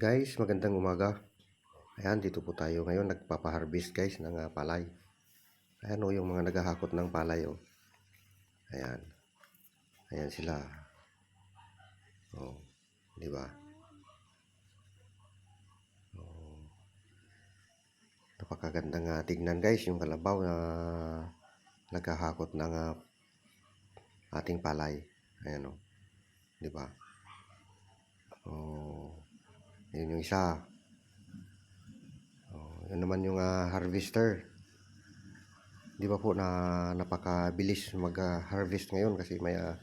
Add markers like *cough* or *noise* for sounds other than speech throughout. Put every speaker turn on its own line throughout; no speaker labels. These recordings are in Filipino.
Guys, magandang umaga. Ayan, dito po tayo ngayon nagpapa-harvest guys ng ah, palay. Ayan o, yung mga naghahakot ng palay o. Ayan. Ayan sila. Oh, di ba? Oh. Napakaganda nga tignan guys yung kalabaw na naghahakot ng ah, ating palay. Ayan o. Di ba? Yun yung isa. Oh, yun naman yung ah, harvester. Di ba po na napakabilis mag-harvest ngayon kasi may ah,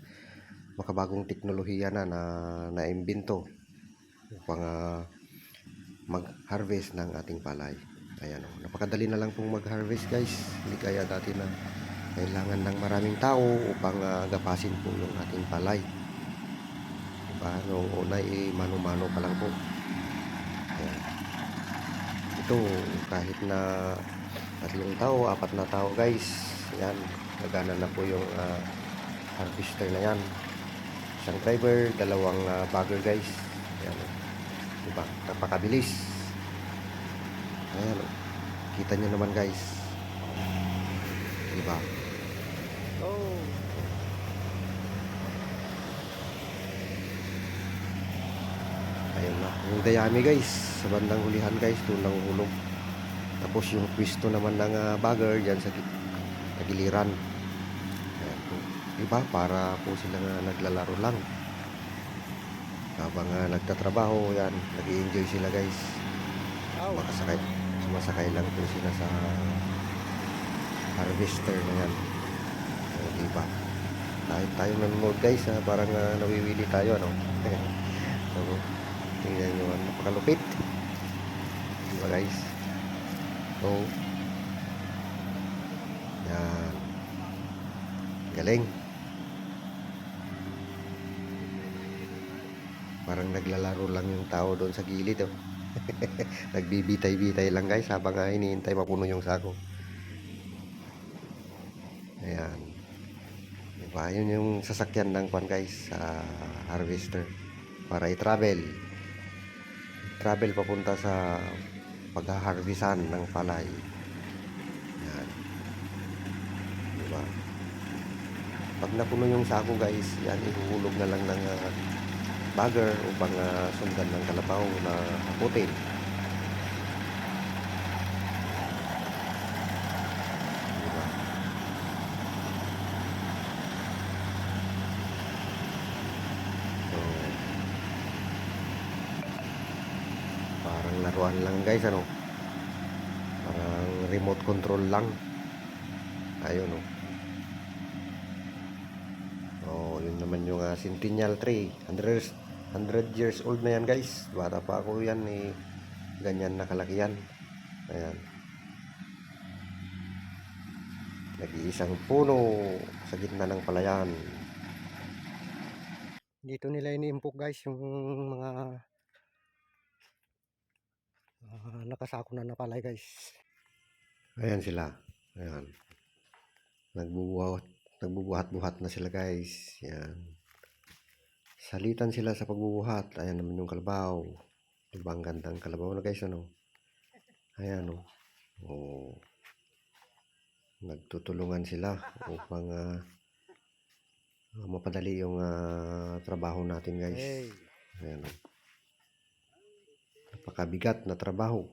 makabagong teknolohiya na na naimbento upang ah, mag-harvest ng ating palay. Ayan oh, napakadali na lang pong mag-harvest guys. Hindi kaya dati na kailangan ng maraming tao upang ah, gapasin po yung ating palay. Diba? Noong una eh, mano-mano pa lang po. Ayan. Ito, kahit na tatlong tao, apat na tao guys. Yan, nagana na po yung ah, harvester na yan. Isang driver, dalawang ah, bagger guys. Ayan. Diba? Napakabilis. Ayan. Kita nyo naman guys. Diba? Oh. Ayun na. Yung dayami guys. Sa bandang hulihan guys. Doon lang hulog. Tapos yung pwisto naman ng ah, bagger dyan sa, sa giliran. Ayan po. Diba? Para po sila nga naglalaro lang. Habang ah, nagtatrabaho, yan. nag enjoy sila guys. Makasakay. Sumasakay lang po sila sa harvester na yan. O, diba? Kahit tayo nanonood guys, ha, parang ah, nawiwili tayo, ano? *laughs* so, tingnan nyo, ano, napakalupit. Diba guys? So, yan. Galing. Parang naglalaro lang yung tao doon sa gilid, oh. *laughs* Nagbibitay-bitay lang guys habang nga hinihintay mapuno yung sako. Ayan. Diba? Yun yung sasakyan ng kwan guys sa harvester para i-travel. Travel papunta sa paghaharvestan ng palay. Yan. Diba? Pag napuno yung sako guys, yan ihuhulog na lang ng ah, bagger upang ah, sundan ng kalabaw na haputin. Diba? So, parang laruan lang guys ano? Parang remote control lang. Ayun oh oh yun naman yung uh, Centennial tree. 100, 100 years old na yan guys. Bata pa ako yan eh. Ganyan na kalaki yan. Ayan. Nag-iisang puno sa gitna ng palayan. Dito nila iniimpok guys yung mga Ah, nakasako na na palay guys. Ayan sila. Ayan. Nagbubuhat, nagbubuhat-buhat na sila guys. Yan. Salitan sila sa pagbubuhat. Ayan naman yung kalabaw. Diba ang gandang kalabaw na guys ano? Ayan oh. Oh. Nagtutulungan sila upang ah, mapadali yung ah, trabaho natin guys. Ayan oh. Napakabigat na trabaho.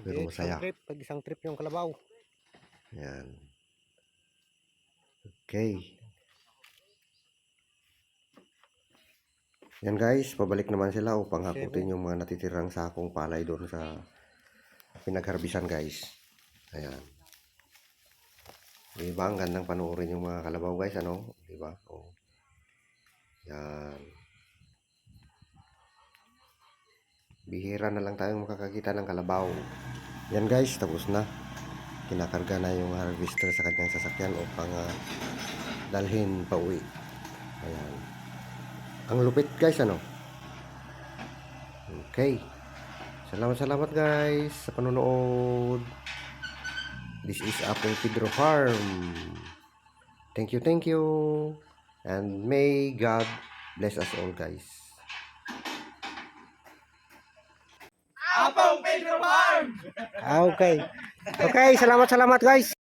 Pero masaya.
Isang trip, pag isang trip yung kalabaw.
Yan. Okay. Yan guys, pabalik naman sila upang hakutin yung mga natitirang sakong palay doon sa pinagharbisan guys. Ayan. Diba? Ang gandang panoorin yung mga kalabaw guys, ano? Diba? Oh. Yan. Bihira na lang tayong makakakita ng kalabaw. Yan guys, tapos na kinakarga na yung harvester sa kanyang sasakyan upang ah, dalhin pa uwi. Ayan. Ang lupit guys, ano? Okay. Salamat salamat guys sa panonood. This is Apple Pedro Farm. Thank you, thank you. And may God bless us all guys.
Apong Pedro Farm!
Ah, Okay. Okay, salamat salamat guys.